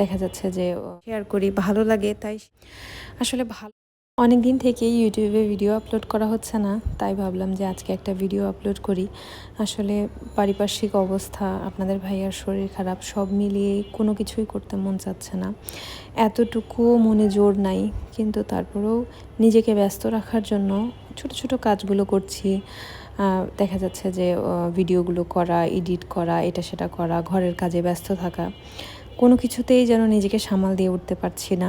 দেখা যাচ্ছে যে শেয়ার করি, ভালো লাগে, তাই আসলে ভালো অনেক দিন থেকেই ইউটিউবে ভিডিও আপলোড করা হচ্ছে না, তাই ভাবলাম যে আজকে একটা ভিডিও আপলোড করি। আসলে পারিপার্শ্বিক অবস্থা, আপনাদের ভাইয়ার শরীর খারাপ, সব মিলিয়ে কোনো কিছুই করতে মন চাচ্ছে না। এতটুকুও মনে জোর নাই, কিন্তু তারপরেও নিজেকে ব্যস্ত রাখার জন্য ছোট ছোট কাজগুলো করছি। দেখা যাচ্ছে যে ভিডিওগুলো করা এডিট করা, এটা, সেটা করা, ঘরের কাজে ব্যস্ত থাকা। কোনো কিছুতেই যেন নিজেকে সামাল দিয়ে উঠতে পারছি না।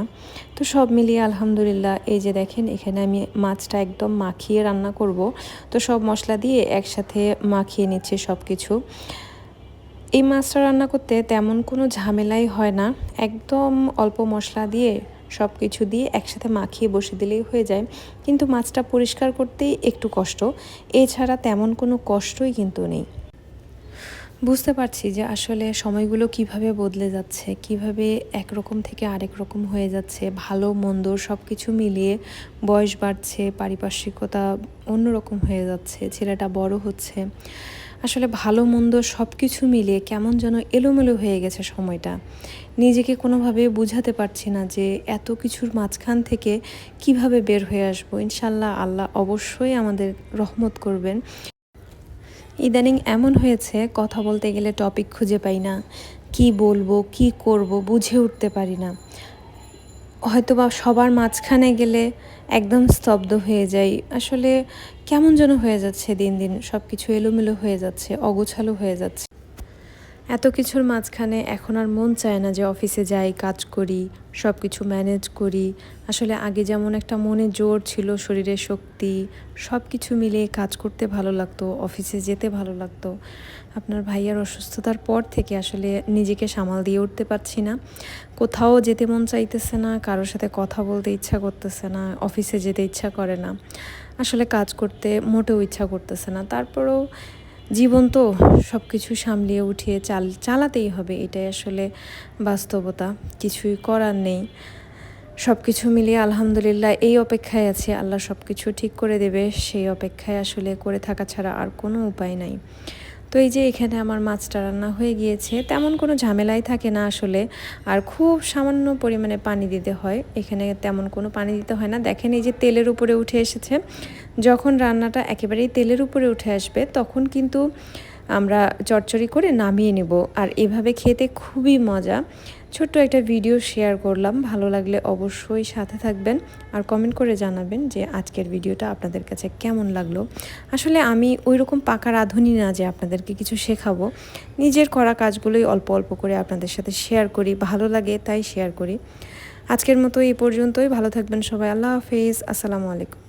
তো সব মিলিয়ে আলহামদুলিল্লাহ, এই যে দেখেন, এখানে আমি মাছটা একদম মাখিয়ে রান্না করব। তো সব মশলা দিয়ে একসাথে মাখিয়ে নিচ্ছে সব কিছু এই মাছটা রান্না করতে তেমন কোনো ঝামেলাই হয় না। একদম অল্প মশলা দিয়ে সব কিছু দিয়ে একসাথে মাখিয়ে বসে দিলেই হয়ে যায়। কিন্তু মাছটা পরিষ্কার করতেই একটু কষ্ট। এছাড়া তেমন কোনো কষ্টই কিন্তু নেই। বুঝতে পারছি যে আসলে সময়গুলো কীভাবে বদলে যাচ্ছে, কীভাবে একরকম থেকে আরেক রকম হয়ে যাচ্ছে, ভালো, মন্দ সব কিছু মিলিয়ে বয়স বাড়ছে, পারিপার্শ্বিকতা অন্যরকম হয়ে যাচ্ছে, ছেলেটা বড় হচ্ছে। আসলে ভালো, মন্দ সব কিছু মিলিয়ে কেমন যেন এলোমেলো হয়ে গেছে সময়টা। নিজেকে কোনোভাবে বুঝাতে পারছি না যে এত কিছুর মাঝখান থেকে কীভাবে বের হয়ে আসব। ইনশাল্লাহ আল্লাহ অবশ্যই আমাদের রহমত করবেন। ইদানিং এমন হয়েছে, কথা বলতে গেলে টপিক খুঁজে পাই না। কি বলব, কি করব বুঝে উঠতে পারি না। হয়তো বা সবার মাঝখানে গেলে একদম স্তব্ধ হয়ে যাই। আসলে কেমন যেন হয়ে যাচ্ছে দিন দিন সব কিছু এলোমেলো হয়ে যাচ্ছে, অগোছালো হয়ে যাচ্ছে। এত কিছুর মাঝখানে এখন আর মন চায় না যে অফিসে যাই, কাজ করি সব কিছু ম্যানেজ করি। আসলে আগে যেমন একটা মনে জোর ছিল শরীরে শক্তি সব কিছু মিলে কাজ করতে ভালো লাগতো, অফিসে যেতে ভালো লাগতো। আপনার ভাইয়ার অসুস্থতার পর থেকে আসলে নিজেকে সামাল দিয়ে উঠতে পারছি না। কোথাও যেতে মন চাইতেছে না, কারোর সাথে কথা বলতে ইচ্ছা করতেছে না, অফিসে যেতে ইচ্ছা করে না। আসলে কাজ করতে মোটেও ইচ্ছা করতেছে না। তারপরেও জীবন তো সব কিছু সামলিয়ে উঠিয়ে চাল, চালাতেই হবে, এটাই আসলে বাস্তবতা, কিছুই করার নেই। সব কিছু মিলিয়ে আলহামদুলিল্লাহ এই অপেক্ষায় আছে, আল্লাহ সব কিছু ঠিক করে দেবে, সেই অপেক্ষায় আসলে করে থাকা ছাড়া আর কোনো উপায় নাই। তো এই যে এখানে আমার মাছটা রান্না হয়ে গিয়েছে, তেমন কোনো ঝামেলাই থাকে না আসলে। আর খুব সামান্য পরিমাণে পানি দিতে হয়। এখানে তেমন কোনো পানি দিতে হয় না। দেখেন এই যে তেলের উপরে উঠে এসেছে। যখন রান্নাটা একেবারেই তেলের উপরে উঠে আসবে, তখন কিন্তু আমরা চটচড়ি করে নামিয়ে নেব। আর এভাবে খেতে খুবই মজা। ছোট্ট একটা ভিডিও শেয়ার করলাম। ভালো লাগলে অবশ্যই সাথে থাকবেন আর কমেন্ট করে জানাবেন যে আজকের ভিডিওটা আপনাদের কাছে কেমন লাগল। আসলে আমি ওই রকম পাকা রাঁধুনি না যে আপনাদেরকে কিছু শেখাবো। নিজের করা কাজগুলোই অল্প অল্প করে আপনাদের সাথে শেয়ার করি। ভালো লাগে তাই শেয়ার করি। আজকের মতো এই পর্যন্তই। ভালো থাকবেন সবাই। আল্লাহ হাফেজ। আসসালামু আলাইকুম।